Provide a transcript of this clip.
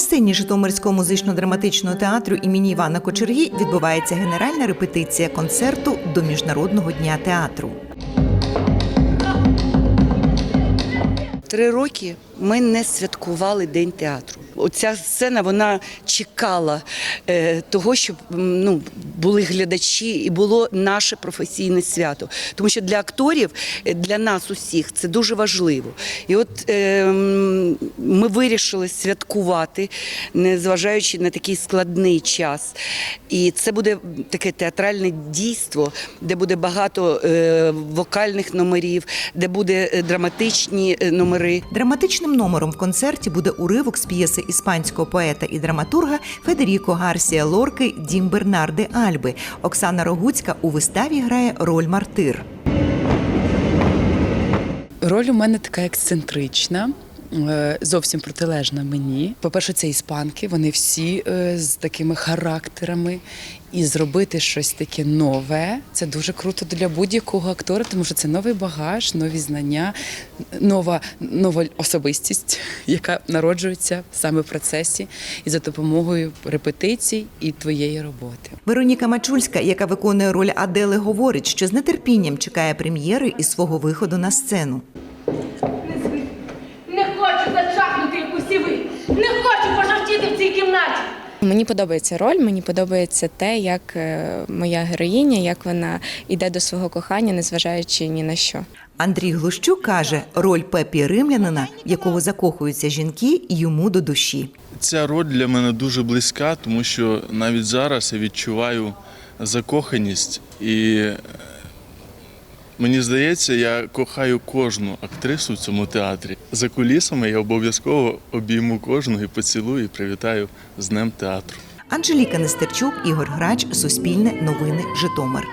сцені Житомирського музично-драматичного театру імені Івана Кочергі відбувається генеральна репетиція концерту до Міжнародного дня театру. Три роки ми не святкували День театру. Оця сцена вона чекала е, того, щоб ну, були глядачі і було наше професійне свято. Тому що для акторів, е, для нас усіх це дуже важливо. І от е, ми вирішили святкувати, незважаючи на такий складний час. І це буде таке театральне дійство, де буде багато е, вокальних номерів, де буде е, драматичні номери. Драматичним номером в концерті буде уривок з п'єси іспанського поета і драматурга Федеріко Гарсія Лорки Дім Бернарди Альби. Оксана Рогуцька у виставі грає роль мартир. Роль у мене така ексцентрична. Е, Зовсім протилежна мені. По-перше, це іспанки, вони всі е, з такими характерами. І зробити щось таке нове це дуже круто для будь-якого актора, тому що це новий багаж, нові знання, нова, нова особистість, яка народжується саме в процесі і за допомогою репетицій і твоєї роботи. Вероніка Мачульська, яка виконує роль Адели, говорить, що з нетерпінням чекає прем'єри і свого виходу на сцену. Не звик. Не хочу зачахнути, як усі ви. Не хочу пожовтіти в цій кімнаті. Мені подобається роль, мені подобається те, як е, моя героїня, як вона йде до свого кохання, незважаючи ні на що. Андрій Глущук каже, роль Пепі Римлянина, в якого закохуються жінки, йому до душі. Ця роль для мене дуже близька, тому що навіть зараз я відчуваю закоханість і мені здається, я кохаю кожну актрису в цьому театрі. За кулісами я обов'язково обійму кожну і поцілую і привітаю з Днем театру. Анжеліка Нестерчук, Ігор Грач, Суспільне новини, Житомир.